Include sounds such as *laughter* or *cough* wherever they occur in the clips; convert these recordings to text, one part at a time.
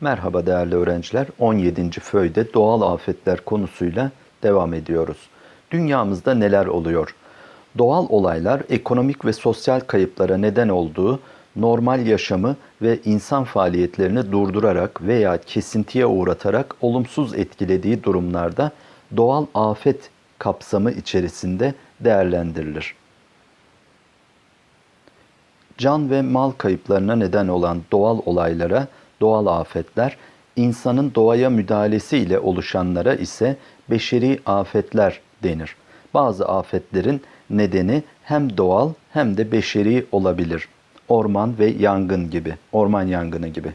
Merhaba değerli öğrenciler. 17. föyde doğal afetler konusuyla devam ediyoruz. Dünyamızda neler oluyor? Doğal olaylar ekonomik ve sosyal kayıplara neden olduğu normal yaşamı ve insan faaliyetlerini durdurarak veya kesintiye uğratarak olumsuz etkilediği durumlarda doğal afet kapsamı içerisinde değerlendirilir. Can ve mal kayıplarına neden olan doğal olaylara doğal afetler, insanın doğaya müdahalesi ile oluşanlara ise beşeri afetler denir. Bazı afetlerin nedeni hem doğal hem de beşeri olabilir. Orman ve yangın gibi, orman yangını gibi.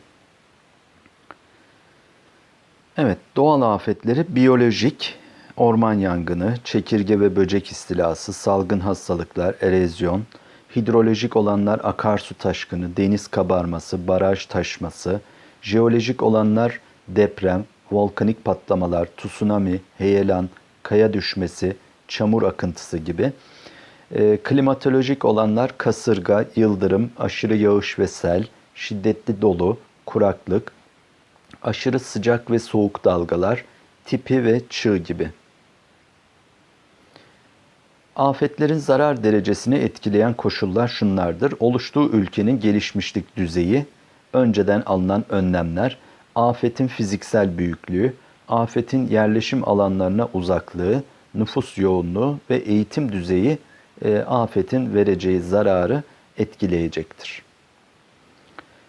Evet, doğal afetleri biyolojik, orman yangını, çekirge ve böcek istilası, salgın hastalıklar, erozyon, hidrolojik olanlar akarsu taşkını, deniz kabarması, baraj taşması, jeolojik olanlar deprem, volkanik patlamalar, tsunami, heyelan, kaya düşmesi, çamur akıntısı gibi. E, klimatolojik olanlar kasırga, yıldırım, aşırı yağış ve sel, şiddetli dolu, kuraklık, aşırı sıcak ve soğuk dalgalar, tipi ve çığ gibi. Afetlerin zarar derecesini etkileyen koşullar şunlardır. Oluştuğu ülkenin gelişmişlik düzeyi, önceden alınan önlemler, afetin fiziksel büyüklüğü, afetin yerleşim alanlarına uzaklığı, nüfus yoğunluğu ve eğitim düzeyi e, afetin vereceği zararı etkileyecektir.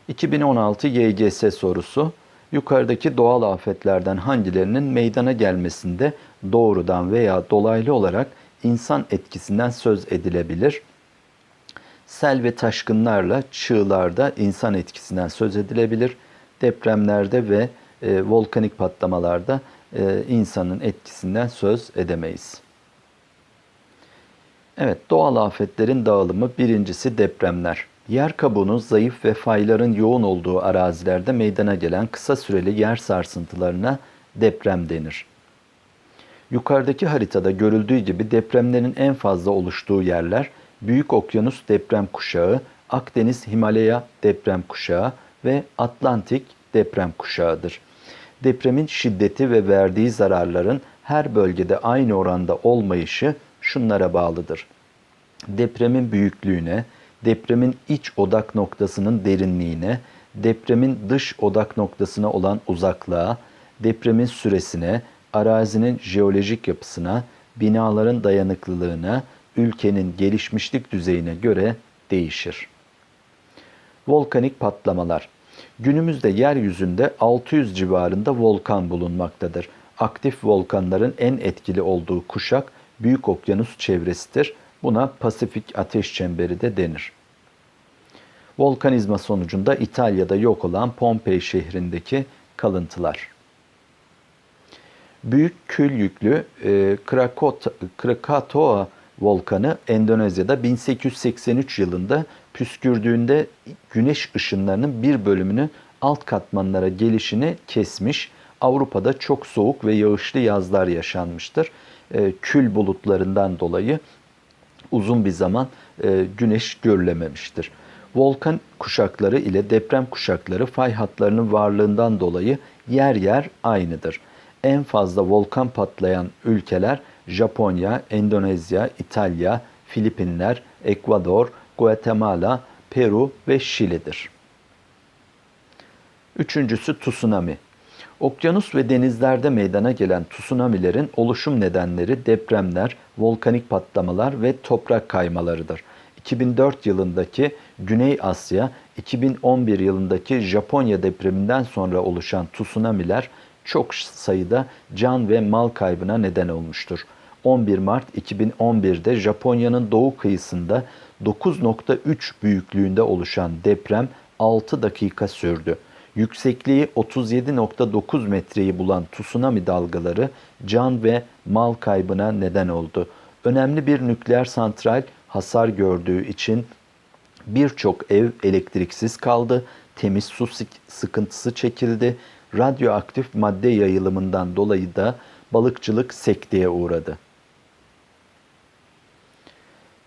2016 YGS sorusu yukarıdaki doğal afetlerden hangilerinin meydana gelmesinde doğrudan veya dolaylı olarak insan etkisinden söz edilebilir? Sel ve taşkınlarla çığlarda insan etkisinden söz edilebilir. Depremlerde ve e, volkanik patlamalarda e, insanın etkisinden söz edemeyiz. Evet, doğal afetlerin dağılımı birincisi depremler. Yer kabuğunun zayıf ve fayların yoğun olduğu arazilerde meydana gelen kısa süreli yer sarsıntılarına deprem denir. Yukarıdaki haritada görüldüğü gibi depremlerin en fazla oluştuğu yerler Büyük Okyanus deprem kuşağı, Akdeniz Himalaya deprem kuşağı ve Atlantik deprem kuşağıdır. Depremin şiddeti ve verdiği zararların her bölgede aynı oranda olmayışı şunlara bağlıdır. Depremin büyüklüğüne, depremin iç odak noktasının derinliğine, depremin dış odak noktasına olan uzaklığa, depremin süresine, arazinin jeolojik yapısına, binaların dayanıklılığına, ülkenin gelişmişlik düzeyine göre değişir. Volkanik patlamalar Günümüzde yeryüzünde 600 civarında volkan bulunmaktadır. Aktif volkanların en etkili olduğu kuşak Büyük Okyanus çevresidir. Buna Pasifik Ateş Çemberi de denir. Volkanizma sonucunda İtalya'da yok olan Pompei şehrindeki kalıntılar. Büyük kül yüklü e, Krakatoa volkanı Endonezya'da 1883 yılında püskürdüğünde güneş ışınlarının bir bölümünü alt katmanlara gelişini kesmiş. Avrupa'da çok soğuk ve yağışlı yazlar yaşanmıştır. E, kül bulutlarından dolayı uzun bir zaman e, güneş görülememiştir. Volkan kuşakları ile deprem kuşakları fay hatlarının varlığından dolayı yer yer aynıdır. En fazla volkan patlayan ülkeler Japonya, Endonezya, İtalya, Filipinler, Ekvador, Guatemala, Peru ve Şili'dir. Üçüncüsü tsunami. Okyanus ve denizlerde meydana gelen tsunamilerin oluşum nedenleri depremler, volkanik patlamalar ve toprak kaymalarıdır. 2004 yılındaki Güney Asya, 2011 yılındaki Japonya depreminden sonra oluşan tsunamiler çok sayıda can ve mal kaybına neden olmuştur. 11 Mart 2011'de Japonya'nın doğu kıyısında 9.3 büyüklüğünde oluşan deprem 6 dakika sürdü. Yüksekliği 37.9 metreyi bulan tsunami dalgaları can ve mal kaybına neden oldu. Önemli bir nükleer santral hasar gördüğü için birçok ev elektriksiz kaldı, temiz su sıkıntısı çekildi, radyoaktif madde yayılımından dolayı da balıkçılık sekteye uğradı.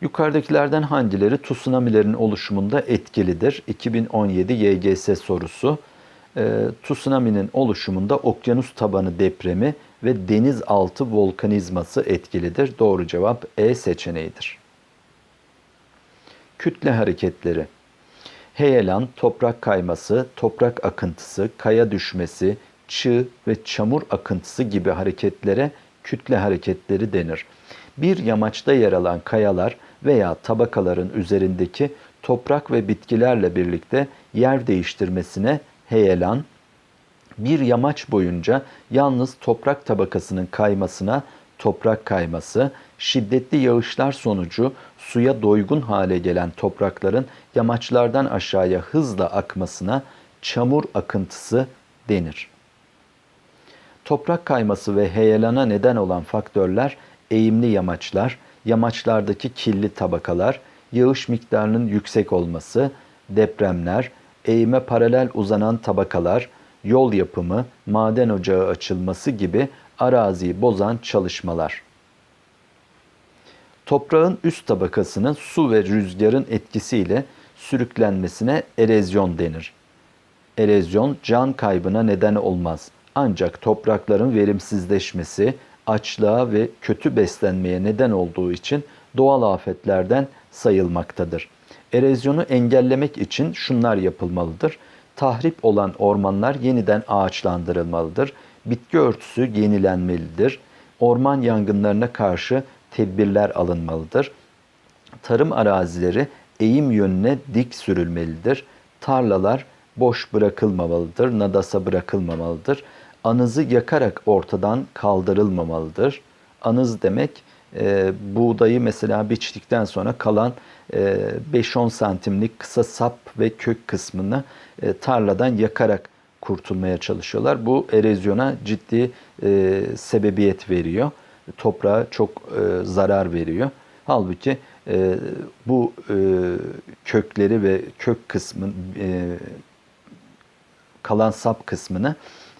Yukarıdakilerden hangileri tsunamilerin oluşumunda etkilidir? 2017 YGS sorusu. e, tsunami'nin oluşumunda okyanus tabanı depremi ve denizaltı volkanizması etkilidir. Doğru cevap E seçeneğidir. Kütle hareketleri Heyelan, toprak kayması, toprak akıntısı, kaya düşmesi, çığ ve çamur akıntısı gibi hareketlere kütle hareketleri denir. Bir yamaçta yer alan kayalar veya tabakaların üzerindeki toprak ve bitkilerle birlikte yer değiştirmesine heyelan, bir yamaç boyunca yalnız toprak tabakasının kaymasına toprak kayması, şiddetli yağışlar sonucu suya doygun hale gelen toprakların yamaçlardan aşağıya hızla akmasına çamur akıntısı denir. Toprak kayması ve heyelana neden olan faktörler eğimli yamaçlar, yamaçlardaki kirli tabakalar, yağış miktarının yüksek olması, depremler, eğime paralel uzanan tabakalar, yol yapımı, maden ocağı açılması gibi araziyi bozan çalışmalar. Toprağın üst tabakasının su ve rüzgarın etkisiyle sürüklenmesine erozyon denir. Erozyon can kaybına neden olmaz. Ancak toprakların verimsizleşmesi, açlığa ve kötü beslenmeye neden olduğu için doğal afetlerden sayılmaktadır. Erozyonu engellemek için şunlar yapılmalıdır. Tahrip olan ormanlar yeniden ağaçlandırılmalıdır. Bitki örtüsü yenilenmelidir. Orman yangınlarına karşı tedbirler alınmalıdır. Tarım arazileri eğim yönüne dik sürülmelidir. Tarlalar boş bırakılmamalıdır, nadasa bırakılmamalıdır. Anızı yakarak ortadan kaldırılmamalıdır. Anız demek e, buğdayı mesela biçtikten sonra kalan e, 5-10 santimlik kısa sap ve kök kısmını e, tarladan yakarak kurtulmaya çalışıyorlar. Bu erozyona ciddi e, sebebiyet veriyor. Toprağa çok e, zarar veriyor. Halbuki e, bu e, kökleri ve kök kısmın e, kalan sap kısmını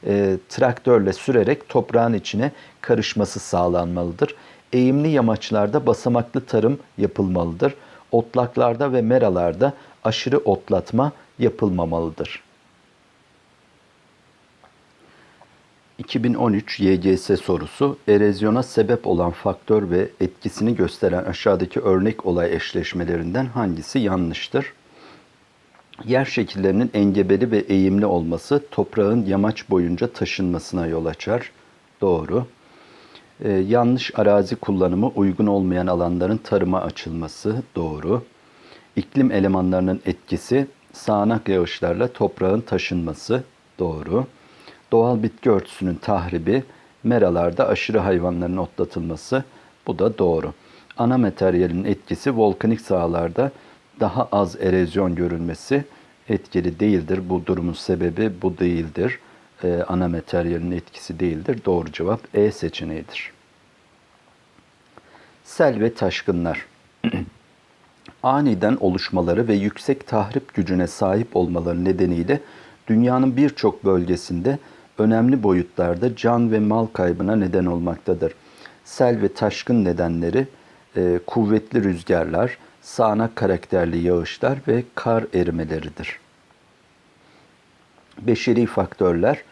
e, traktörle sürerek toprağın içine karışması sağlanmalıdır. Eğimli yamaçlarda basamaklı tarım yapılmalıdır. Otlaklarda ve meralarda aşırı otlatma yapılmamalıdır. 2013 YGS sorusu, erozyona sebep olan faktör ve etkisini gösteren aşağıdaki örnek olay eşleşmelerinden hangisi yanlıştır? Yer şekillerinin engebeli ve eğimli olması toprağın yamaç boyunca taşınmasına yol açar. Doğru. Ee, yanlış arazi kullanımı uygun olmayan alanların tarıma açılması. Doğru. İklim elemanlarının etkisi sağanak yağışlarla toprağın taşınması. Doğru. Doğal bitki örtüsünün tahribi, meralarda aşırı hayvanların otlatılması. Bu da doğru. Ana materyalin etkisi volkanik sahalarda daha az erozyon görülmesi etkili değildir. Bu durumun sebebi bu değildir. Ee, ana materyalin etkisi değildir. Doğru cevap E seçeneğidir. Sel ve taşkınlar. *clears throat* Aniden oluşmaları ve yüksek tahrip gücüne sahip olmaları nedeniyle dünyanın birçok bölgesinde önemli boyutlarda can ve mal kaybına neden olmaktadır. Sel ve taşkın nedenleri e, kuvvetli rüzgarlar, sağanak karakterli yağışlar ve kar erimeleridir. Beşeri faktörler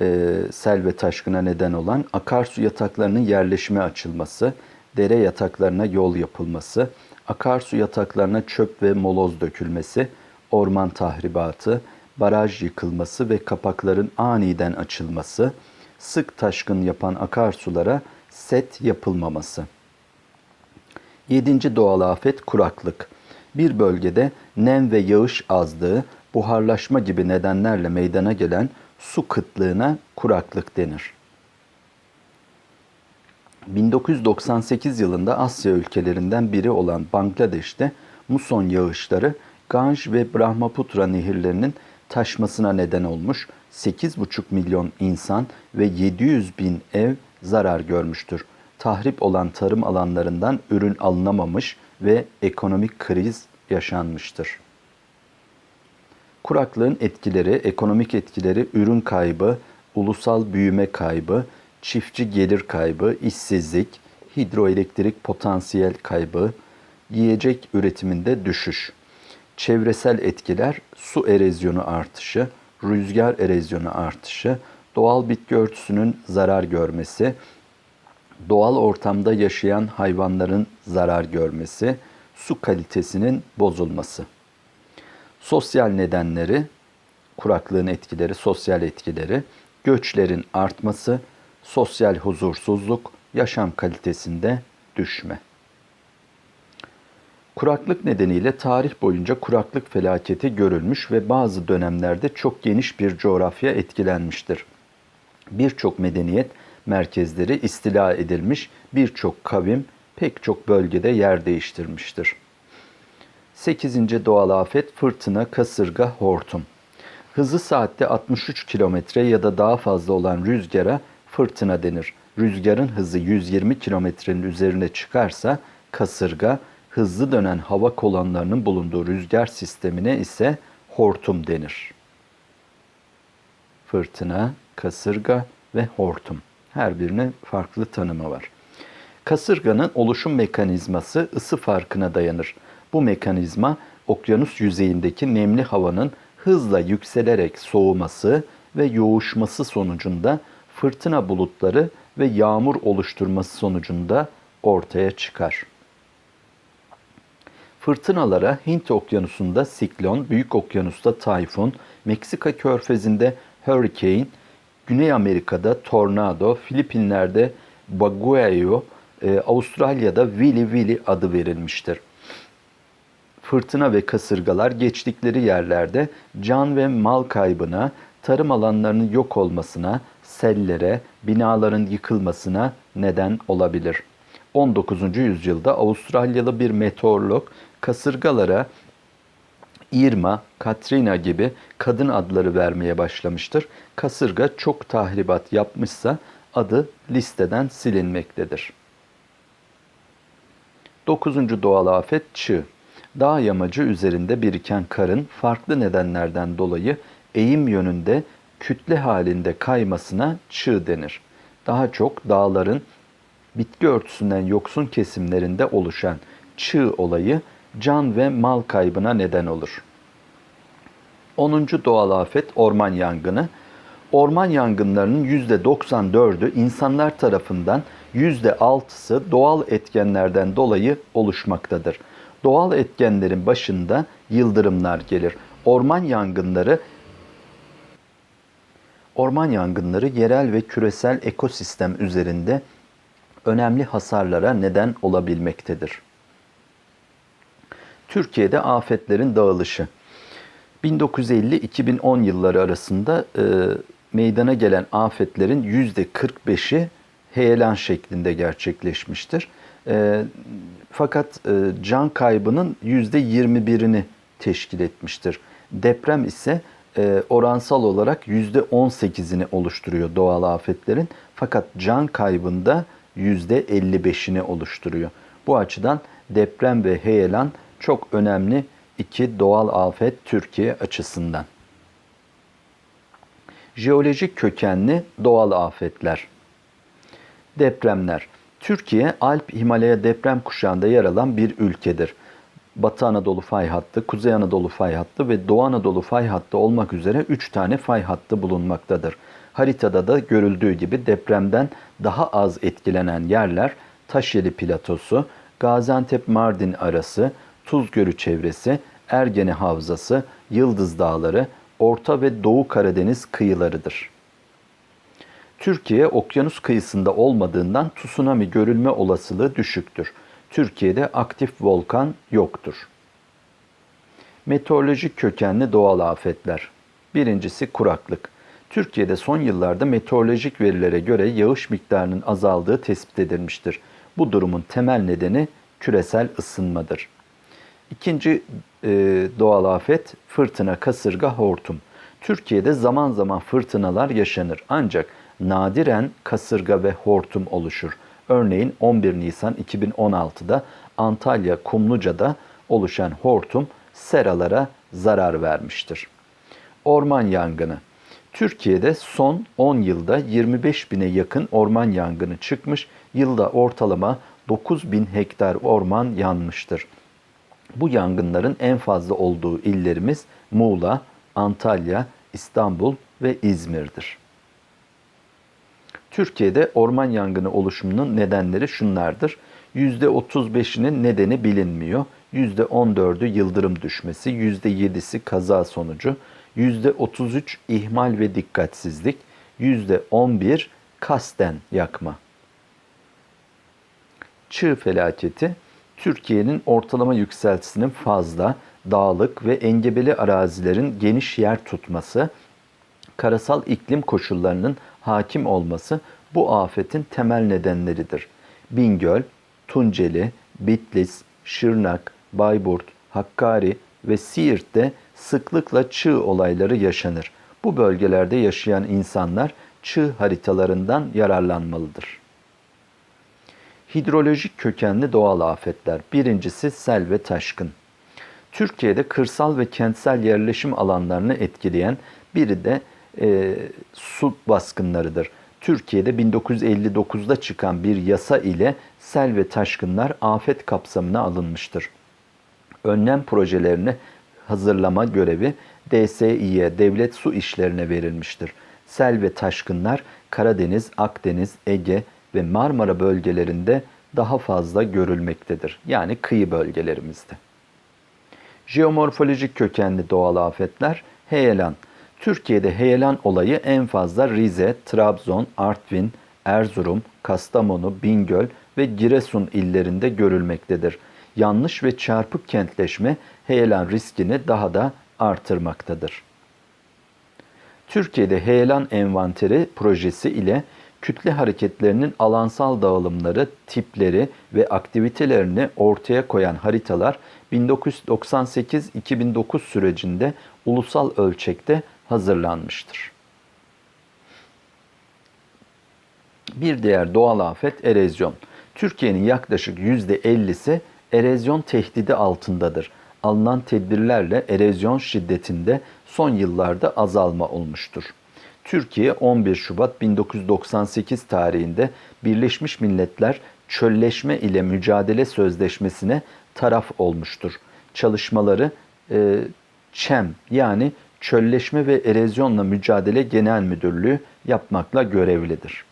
e, sel ve taşkına neden olan akarsu yataklarının yerleşime açılması, dere yataklarına yol yapılması, akarsu yataklarına çöp ve moloz dökülmesi, orman tahribatı, baraj yıkılması ve kapakların aniden açılması, sık taşkın yapan akarsulara set yapılmaması. Yedinci doğal afet kuraklık. Bir bölgede nem ve yağış azlığı, buharlaşma gibi nedenlerle meydana gelen su kıtlığına kuraklık denir. 1998 yılında Asya ülkelerinden biri olan Bangladeş'te muson yağışları Ganj ve Brahmaputra nehirlerinin taşmasına neden olmuş 8,5 milyon insan ve 700 bin ev zarar görmüştür. Tahrip olan tarım alanlarından ürün alınamamış ve ekonomik kriz yaşanmıştır. Kuraklığın etkileri, ekonomik etkileri ürün kaybı, ulusal büyüme kaybı, çiftçi gelir kaybı, işsizlik, hidroelektrik potansiyel kaybı, yiyecek üretiminde düşüş. Çevresel etkiler su erozyonu artışı, rüzgar erozyonu artışı, doğal bitki örtüsünün zarar görmesi, doğal ortamda yaşayan hayvanların zarar görmesi, su kalitesinin bozulması. Sosyal nedenleri, kuraklığın etkileri, sosyal etkileri, göçlerin artması, sosyal huzursuzluk, yaşam kalitesinde düşme. Kuraklık nedeniyle tarih boyunca kuraklık felaketi görülmüş ve bazı dönemlerde çok geniş bir coğrafya etkilenmiştir. Birçok medeniyet merkezleri istila edilmiş, birçok kavim pek çok bölgede yer değiştirmiştir. 8. doğal afet fırtına, kasırga, hortum. Hızı saatte 63 kilometre ya da daha fazla olan rüzgara fırtına denir. Rüzgarın hızı 120 kilometrenin üzerine çıkarsa kasırga, hızlı dönen hava kolonlarının bulunduğu rüzgar sistemine ise hortum denir. Fırtına, kasırga ve hortum. Her birinin farklı tanımı var. Kasırganın oluşum mekanizması ısı farkına dayanır. Bu mekanizma okyanus yüzeyindeki nemli havanın hızla yükselerek soğuması ve yoğuşması sonucunda fırtına bulutları ve yağmur oluşturması sonucunda ortaya çıkar. Fırtınalara Hint Okyanusu'nda siklon, Büyük Okyanus'ta tayfun, Meksika körfezinde hurricane, Güney Amerika'da tornado, Filipinler'de baguio, e, Avustralya'da Willy Willy adı verilmiştir. Fırtına ve kasırgalar geçtikleri yerlerde can ve mal kaybına, tarım alanlarının yok olmasına, sellere, binaların yıkılmasına neden olabilir. 19. yüzyılda Avustralyalı bir meteorolog kasırgalara Irma, Katrina gibi kadın adları vermeye başlamıştır. Kasırga çok tahribat yapmışsa adı listeden silinmektedir. 9. doğal afet çığ. Dağ yamacı üzerinde biriken karın farklı nedenlerden dolayı eğim yönünde kütle halinde kaymasına çığ denir. Daha çok dağların bitki örtüsünden yoksun kesimlerinde oluşan çığ olayı can ve mal kaybına neden olur. 10. doğal afet orman yangını. Orman yangınlarının %94'ü insanlar tarafından %6'sı doğal etkenlerden dolayı oluşmaktadır. Doğal etkenlerin başında yıldırımlar gelir. Orman yangınları Orman yangınları yerel ve küresel ekosistem üzerinde önemli hasarlara neden olabilmektedir. Türkiye'de afetlerin dağılışı. 1950-2010 yılları arasında e, meydana gelen afetlerin %45'i heyelan şeklinde gerçekleşmiştir. E, fakat e, can kaybının %21'ini teşkil etmiştir. Deprem ise e, oransal olarak %18'ini oluşturuyor doğal afetlerin. Fakat can kaybında %55'ini oluşturuyor. Bu açıdan deprem ve heyelan çok önemli iki doğal afet Türkiye açısından. Jeolojik kökenli doğal afetler. Depremler. Türkiye Alp Himalaya deprem kuşağında yer alan bir ülkedir. Batı Anadolu fay hattı, Kuzey Anadolu fay hattı ve Doğu Anadolu fay hattı olmak üzere 3 tane fay hattı bulunmaktadır. Haritada da görüldüğü gibi depremden daha az etkilenen yerler Taşyeli Platosu, Gaziantep-Mardin arası, Tuz Gölü çevresi, Ergene Havzası, Yıldız Dağları, Orta ve Doğu Karadeniz kıyılarıdır. Türkiye okyanus kıyısında olmadığından tsunami görülme olasılığı düşüktür. Türkiye'de aktif volkan yoktur. Meteorolojik kökenli doğal afetler. Birincisi kuraklık. Türkiye'de son yıllarda meteorolojik verilere göre yağış miktarının azaldığı tespit edilmiştir. Bu durumun temel nedeni küresel ısınmadır. İkinci e, doğal afet fırtına, kasırga, hortum. Türkiye'de zaman zaman fırtınalar yaşanır ancak nadiren kasırga ve hortum oluşur. Örneğin 11 Nisan 2016'da Antalya Kumluca'da oluşan hortum seralara zarar vermiştir. Orman yangını. Türkiye'de son 10 yılda 25 bine yakın orman yangını çıkmış, yılda ortalama 9 bin hektar orman yanmıştır. Bu yangınların en fazla olduğu illerimiz Muğla, Antalya, İstanbul ve İzmir'dir. Türkiye'de orman yangını oluşumunun nedenleri şunlardır. %35'inin nedeni bilinmiyor. %14'ü yıldırım düşmesi, %7'si kaza sonucu, %33 ihmal ve dikkatsizlik, %11 kasten yakma. Çığ felaketi Türkiye'nin ortalama yükseltisinin fazla, dağlık ve engebeli arazilerin geniş yer tutması, karasal iklim koşullarının hakim olması bu afetin temel nedenleridir. Bingöl, Tunceli, Bitlis, Şırnak, Bayburt, Hakkari ve Siirt'te sıklıkla çığ olayları yaşanır. Bu bölgelerde yaşayan insanlar çığ haritalarından yararlanmalıdır. Hidrolojik kökenli doğal afetler. Birincisi sel ve taşkın. Türkiye'de kırsal ve kentsel yerleşim alanlarını etkileyen biri de e, su baskınlarıdır. Türkiye'de 1959'da çıkan bir yasa ile sel ve taşkınlar afet kapsamına alınmıştır. Önlem projelerini hazırlama görevi DSİ'ye, Devlet Su İşlerine verilmiştir. Sel ve taşkınlar Karadeniz, Akdeniz, Ege ve Marmara bölgelerinde daha fazla görülmektedir. Yani kıyı bölgelerimizde. Jeomorfolojik kökenli doğal afetler heyelan. Türkiye'de heyelan olayı en fazla Rize, Trabzon, Artvin, Erzurum, Kastamonu, Bingöl ve Giresun illerinde görülmektedir. Yanlış ve çarpık kentleşme heyelan riskini daha da artırmaktadır. Türkiye'de heyelan envanteri projesi ile kütle hareketlerinin alansal dağılımları, tipleri ve aktivitelerini ortaya koyan haritalar 1998-2009 sürecinde ulusal ölçekte hazırlanmıştır. Bir diğer doğal afet erozyon. Türkiye'nin yaklaşık %50'si erozyon tehdidi altındadır. Alınan tedbirlerle erozyon şiddetinde son yıllarda azalma olmuştur. Türkiye 11 Şubat 1998 tarihinde Birleşmiş Milletler Çölleşme ile Mücadele Sözleşmesi'ne taraf olmuştur. Çalışmaları e, ÇEM yani Çölleşme ve Erozyonla Mücadele Genel Müdürlüğü yapmakla görevlidir.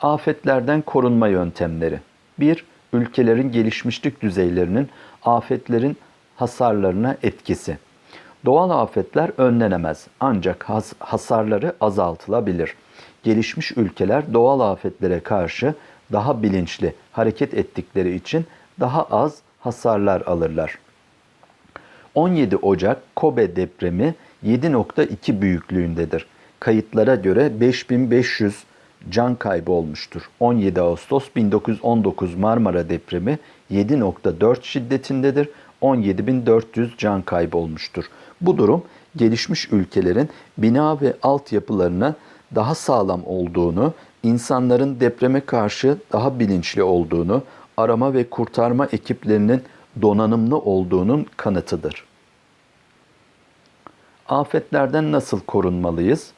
Afetlerden korunma yöntemleri 1. Ülkelerin gelişmişlik düzeylerinin afetlerin hasarlarına etkisi. Doğal afetler önlenemez ancak has hasarları azaltılabilir. Gelişmiş ülkeler doğal afetlere karşı daha bilinçli hareket ettikleri için daha az hasarlar alırlar. 17 Ocak Kobe depremi 7.2 büyüklüğündedir. Kayıtlara göre 5500 can kaybı olmuştur. 17 Ağustos 1919 Marmara depremi 7.4 şiddetindedir. 17.400 can kaybı olmuştur. Bu durum gelişmiş ülkelerin bina ve altyapılarına daha sağlam olduğunu, insanların depreme karşı daha bilinçli olduğunu, arama ve kurtarma ekiplerinin donanımlı olduğunun kanıtıdır. Afetlerden nasıl korunmalıyız?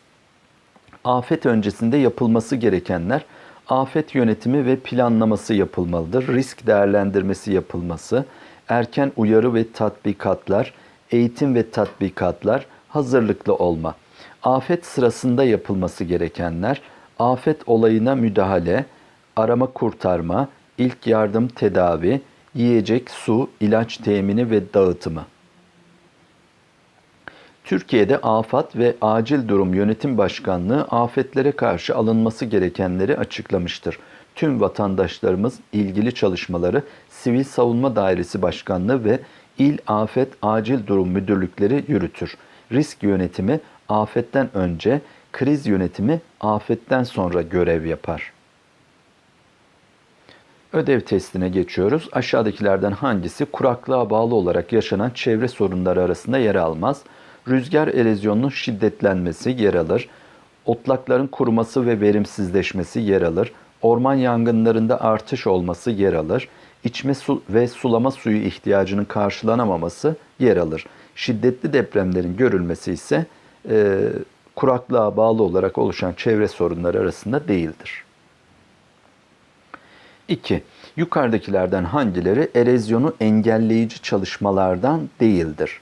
Afet öncesinde yapılması gerekenler afet yönetimi ve planlaması yapılmalıdır. Risk değerlendirmesi yapılması, erken uyarı ve tatbikatlar, eğitim ve tatbikatlar, hazırlıklı olma. Afet sırasında yapılması gerekenler, afet olayına müdahale, arama kurtarma, ilk yardım tedavi, yiyecek, su, ilaç temini ve dağıtımı. Türkiye'de Afat ve Acil Durum Yönetim Başkanlığı afetlere karşı alınması gerekenleri açıklamıştır. Tüm vatandaşlarımız ilgili çalışmaları Sivil Savunma Dairesi Başkanlığı ve İl Afet Acil Durum Müdürlükleri yürütür. Risk yönetimi afetten önce, kriz yönetimi afetten sonra görev yapar. Ödev testine geçiyoruz. Aşağıdakilerden hangisi kuraklığa bağlı olarak yaşanan çevre sorunları arasında yer almaz? Rüzgar erozyonunun şiddetlenmesi yer alır. Otlakların kuruması ve verimsizleşmesi yer alır. Orman yangınlarında artış olması yer alır. İçme su ve sulama suyu ihtiyacının karşılanamaması yer alır. Şiddetli depremlerin görülmesi ise e, kuraklığa bağlı olarak oluşan çevre sorunları arasında değildir. 2. Yukarıdakilerden hangileri erozyonu engelleyici çalışmalardan değildir?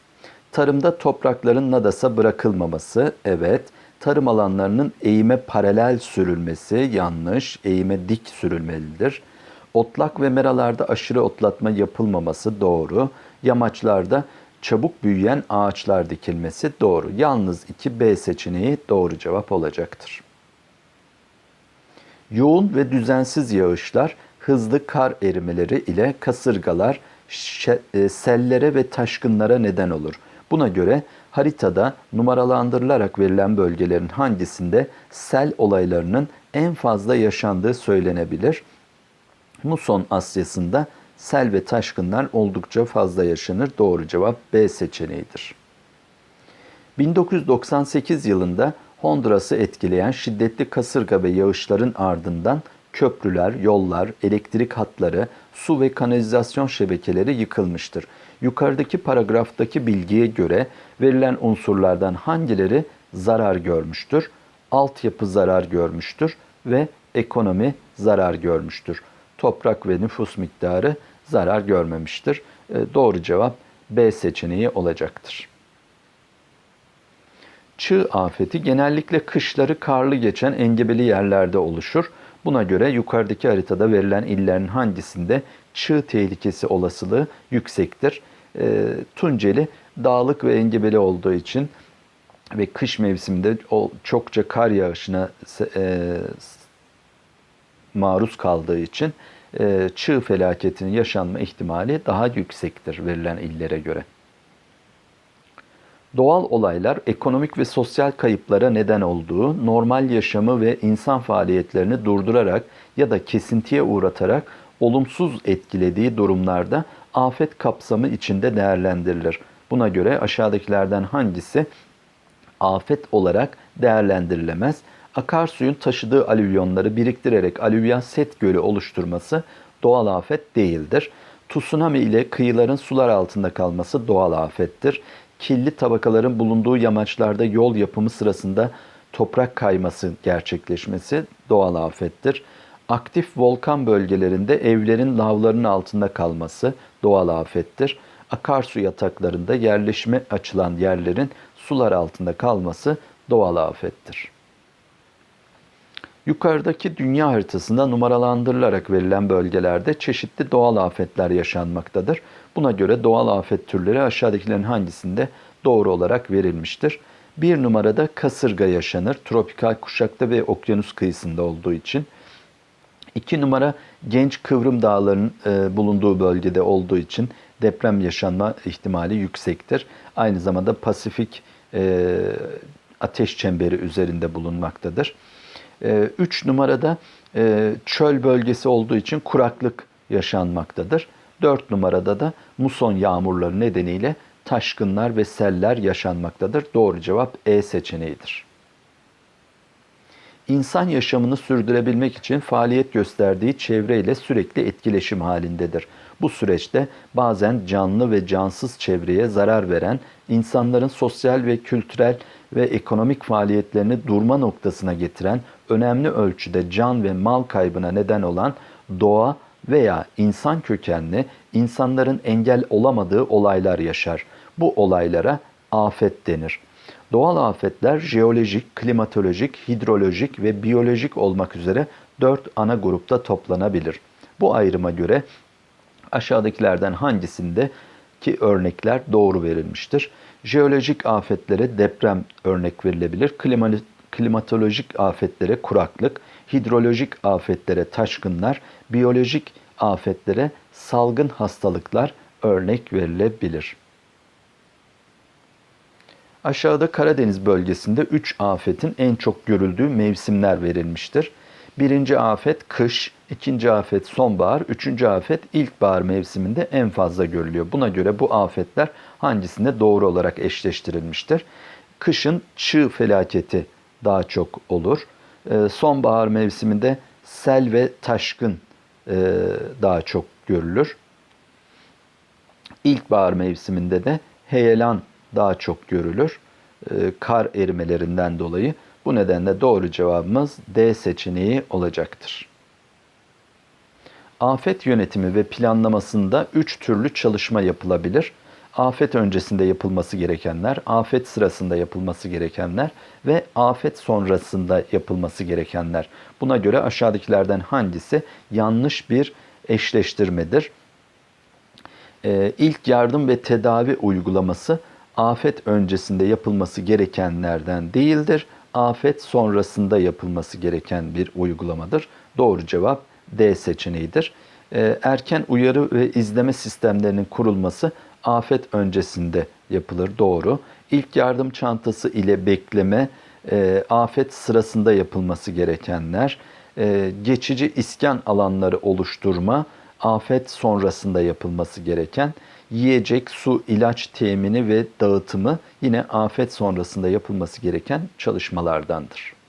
Tarımda toprakların nadasa bırakılmaması, evet. Tarım alanlarının eğime paralel sürülmesi, yanlış. Eğime dik sürülmelidir. Otlak ve meralarda aşırı otlatma yapılmaması, doğru. Yamaçlarda çabuk büyüyen ağaçlar dikilmesi, doğru. Yalnız 2B seçeneği doğru cevap olacaktır. Yoğun ve düzensiz yağışlar, hızlı kar erimeleri ile kasırgalar, e, sellere ve taşkınlara neden olur. Buna göre haritada numaralandırılarak verilen bölgelerin hangisinde sel olaylarının en fazla yaşandığı söylenebilir? Muson Asyası'nda sel ve taşkınlar oldukça fazla yaşanır. Doğru cevap B seçeneğidir. 1998 yılında Honduras'ı etkileyen şiddetli kasırga ve yağışların ardından köprüler, yollar, elektrik hatları, su ve kanalizasyon şebekeleri yıkılmıştır. Yukarıdaki paragraftaki bilgiye göre verilen unsurlardan hangileri zarar görmüştür? Altyapı zarar görmüştür ve ekonomi zarar görmüştür. Toprak ve nüfus miktarı zarar görmemiştir. E, Doğru cevap B seçeneği olacaktır. Çığ afeti genellikle kışları karlı geçen engebeli yerlerde oluşur. Buna göre yukarıdaki haritada verilen illerin hangisinde çığ tehlikesi olasılığı yüksektir? E, Tunceli dağlık ve engebeli olduğu için ve kış mevsiminde çokça kar yağışına e, maruz kaldığı için e, çığ felaketinin yaşanma ihtimali daha yüksektir verilen illere göre. Doğal olaylar ekonomik ve sosyal kayıplara neden olduğu, normal yaşamı ve insan faaliyetlerini durdurarak ya da kesintiye uğratarak olumsuz etkilediği durumlarda afet kapsamı içinde değerlendirilir. Buna göre aşağıdakilerden hangisi afet olarak değerlendirilemez? Akarsuyun taşıdığı alüvyonları biriktirerek alüvyon set gölü oluşturması doğal afet değildir. Tsunami ile kıyıların sular altında kalması doğal afettir. Kirli tabakaların bulunduğu yamaçlarda yol yapımı sırasında toprak kayması gerçekleşmesi doğal afettir. Aktif volkan bölgelerinde evlerin lavların altında kalması doğal afettir. Akarsu yataklarında yerleşime açılan yerlerin sular altında kalması doğal afettir. Yukarıdaki dünya haritasında numaralandırılarak verilen bölgelerde çeşitli doğal afetler yaşanmaktadır. Buna göre doğal afet türleri aşağıdakilerin hangisinde doğru olarak verilmiştir? Bir numarada kasırga yaşanır. Tropikal kuşakta ve okyanus kıyısında olduğu için. İki numara genç kıvrım dağlarının e, bulunduğu bölgede olduğu için deprem yaşanma ihtimali yüksektir. Aynı zamanda Pasifik e, ateş çemberi üzerinde bulunmaktadır. 3 numarada e, çöl bölgesi olduğu için kuraklık yaşanmaktadır. 4 numarada da muson yağmurları nedeniyle taşkınlar ve seller yaşanmaktadır. Doğru cevap E seçeneğidir. İnsan yaşamını sürdürebilmek için faaliyet gösterdiği çevreyle sürekli etkileşim halindedir. Bu süreçte bazen canlı ve cansız çevreye zarar veren, insanların sosyal ve kültürel ve ekonomik faaliyetlerini durma noktasına getiren, önemli ölçüde can ve mal kaybına neden olan doğa veya insan kökenli insanların engel olamadığı olaylar yaşar. Bu olaylara afet denir. Doğal afetler jeolojik, klimatolojik, hidrolojik ve biyolojik olmak üzere dört ana grupta toplanabilir. Bu ayrıma göre aşağıdakilerden hangisinde ki örnekler doğru verilmiştir? Jeolojik afetlere deprem örnek verilebilir. klimatolojik afetlere kuraklık, hidrolojik afetlere taşkınlar, biyolojik afetlere salgın hastalıklar örnek verilebilir. Aşağıda Karadeniz bölgesinde 3 afetin en çok görüldüğü mevsimler verilmiştir. Birinci afet kış, ikinci afet sonbahar, üçüncü afet ilkbahar mevsiminde en fazla görülüyor. Buna göre bu afetler hangisinde doğru olarak eşleştirilmiştir? Kışın çığ felaketi daha çok olur. Ee, sonbahar mevsiminde sel ve taşkın e, daha çok görülür. İlkbahar mevsiminde de heyelan daha çok görülür. Ee, kar erimelerinden dolayı. Bu nedenle doğru cevabımız D seçeneği olacaktır. Afet yönetimi ve planlamasında üç türlü çalışma yapılabilir. afet öncesinde yapılması gerekenler, afet sırasında yapılması gerekenler ve afet sonrasında yapılması gerekenler. Buna göre aşağıdakilerden hangisi yanlış bir eşleştirmedir? Ee, ilk yardım ve tedavi uygulaması afet öncesinde yapılması gerekenlerden değildir. Afet sonrasında yapılması gereken bir uygulamadır. Doğru cevap D seçeneğidir. Ee, erken uyarı ve izleme sistemlerinin kurulması afet öncesinde yapılır. Doğru. İlk yardım çantası ile bekleme e, afet sırasında yapılması gerekenler. E, geçici iskan alanları oluşturma afet sonrasında yapılması gereken yiyecek, su, ilaç temini ve dağıtımı yine afet sonrasında yapılması gereken çalışmalardandır.